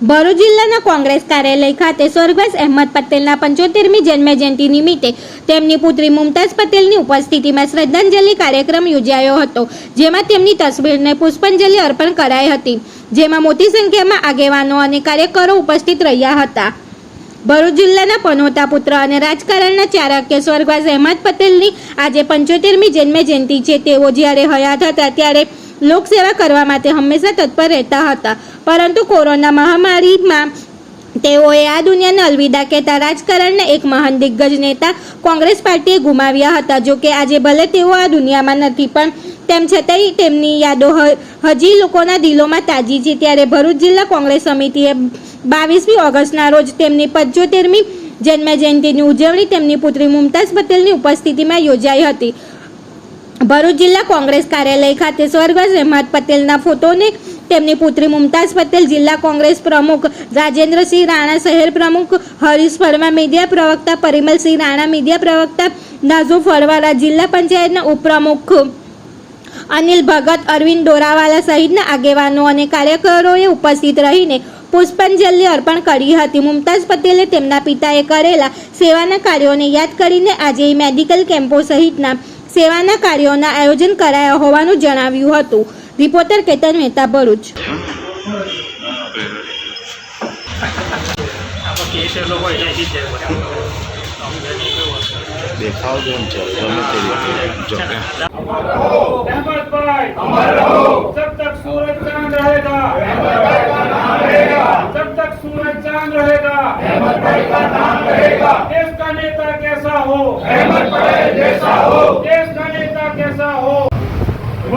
ભરૂચ જિલ્લાના કોંગ્રેસ કાર્યાલય ખાતે સ્વર્ગવાસ અહેમદ પટેલના પંચોતેરમી જન્મજયંતિ નિમિત્તે તેમની પુત્રી મુમતાઝ પટેલની ઉપસ્થિતિમાં શ્રદ્ધાંજલિ કાર્યક્રમ યોજાયો હતો, જેમાં તેમની તસવીરને પુષ્પાંજલિ અર્પણ કરાઈ હતી, જેમાં મોટી સંખ્યામાં આગેવાનો અને કાર્યકરો ઉપસ્થિત રહ્યા હતા. ભરૂચ જિલ્લાના પનોતા પુત્ર અને રાજકારણના ચારક્ય સ્વર્ગવાસ અહેમદ પટેલની આજે પંચોતેરમી જન્મજયંતિ છે. તેઓ જ્યારે હયાત હતા ત્યારે લોકસેવા કરવા માટે હંમેશા તત્પર રહેતા હતા. પરંતુ કોરોના મહામારીમાં તેઓએ આ દુનિયાને અલવિદા કહેતા રાજકારણના એક મહાન દિગ્ગજ નેતા કોંગ્રેસ પાર્ટીએ ગુમાવ્યા હતા. જો કે આજે ભલે તેઓ આ દુનિયામાં નથી, પણ તેમ છતાંય તેમની યાદો હજી લોકોના દિલોમાં તાજી છે. ત્યારે ભરૂચ જિલ્લા કોંગ્રેસ સમિતિએ બાવીસમી ઓગસ્ટના રોજ તેમની પંચોતેરમી જન્મજયંતિની ઉજવણી તેમની પુત્રી મુમતાઝ પટેલની ઉપસ્થિતિમાં યોજાઈ હતી. ભરૂચ જિલ્લા કોંગ્રેસ કાર્યાલય ખાતે સ્વર્ગસ્થ રહેમત પટેલના ફોટોને તેમની પુત્રી મુમતાઝ પટેલ, જિલ્લા કોંગ્રેસ પ્રમુખ રાજેન્દ્રસિંહ રાણા, શહેર પ્રમુખ હરીશ ફળવા મીડિયા પ્રવક્તા પરિમલસિંહ રાણા, મીડિયા પ્રવક્તા નાઝુ ફરવાલા જિલ્લા પંચાયતના ઉપપ્રમુખ અનિલ ભગત, અરવિંદ ડોરાવાલા સહિતના આગેવાનો અને કાર્યકરોએ ઉપસ્થિત રહીને પુષ્પાંજલિ અર્પણ કરી હતી. મુમતાઝ પટેલે તેમના પિતાએ કરેલા સેવાના કાર્યોને યાદ કરીને આજે મેડિકલ કેમ્પો સહિતના સેવાના કાર્યોના આયોજન કરાયા હોવાનું જણાવ્યું હતું રિપોર્ટર કેતન મહેતા ભરૂચ આમાં કેસ એ લોકો એટલે જ જાય બધા આમ ઘરની કેવું હશે દેખાવ જેમ છે ગમે તે રીતે જો अहमद भाई अमर रहो जब तक सूरज चांद रहेगा अहमद भाई का नाम रहेगा जब तक सूरज चांद रहेगा अहमद भाई का नाम रहेगा देश का नेता कैसा हो अहमद पटेल जैसा हो देश का नेता कैसा हो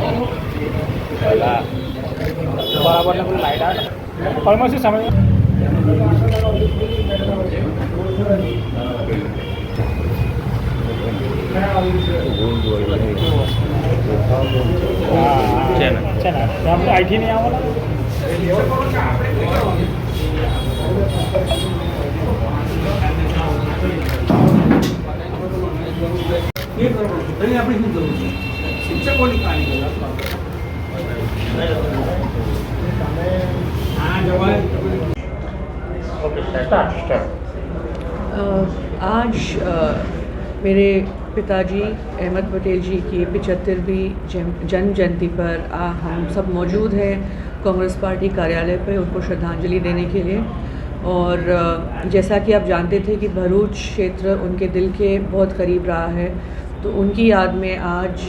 બરાબર. ને પેલું લાઈટ આવે ફાર્મસી સામે છે ને છે ને આપણે શું કરવું આવવાના आज मेरे पिताजी अहमद पटेल जी की पिचहत्तरवीं जन्म जयंती पर आ, हम सब मौजूद हैं कांग्रेस पार्टी कार्यालय पर उनको श्रद्धांजलि देने के लिए। और जैसा कि आप जानते थे कि भरूच क्षेत्र उनके दिल के बहुत करीब रहा है तो उनकी याद में आज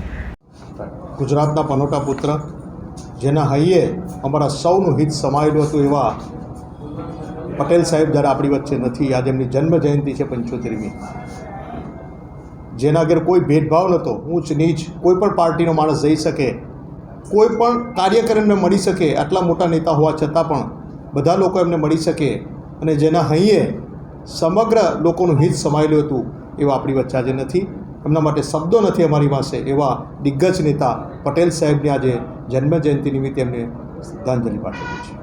ગુજરાતના પનોટા પુત્ર, જેના હૈયે અમારા સૌનું હિત સમાયેલું હતું એવા પટેલ સાહેબ જ્યારે આપણી વચ્ચે નથી, આજે એમની જન્મ જયંતિ છે પંચોતેરમી. જેના આગળ કોઈ ભેદભાવ નહોતો, ઊંચ નીચ, કોઈ પણ પાર્ટીનો માણસ જઈ શકે, કોઈ પણ કાર્યક્રમને મળી શકે, આટલા મોટા નેતા હોવા છતાં પણ બધા લોકો એમને મળી શકે અને જેના હૈયે સમગ્ર લોકોનું હિત સમાયેલું હતું એવું આપણી વચ્ચે આજે નથી. એમના માટે શબ્દો નથી અમારી પાસે, એવા દિગ્ગજ નેતા પટેલ સાહેબની આજે જન્મજયંતિ નિમિત્તે એમને શ્રદ્ધાંજલિ પાઠવી છે.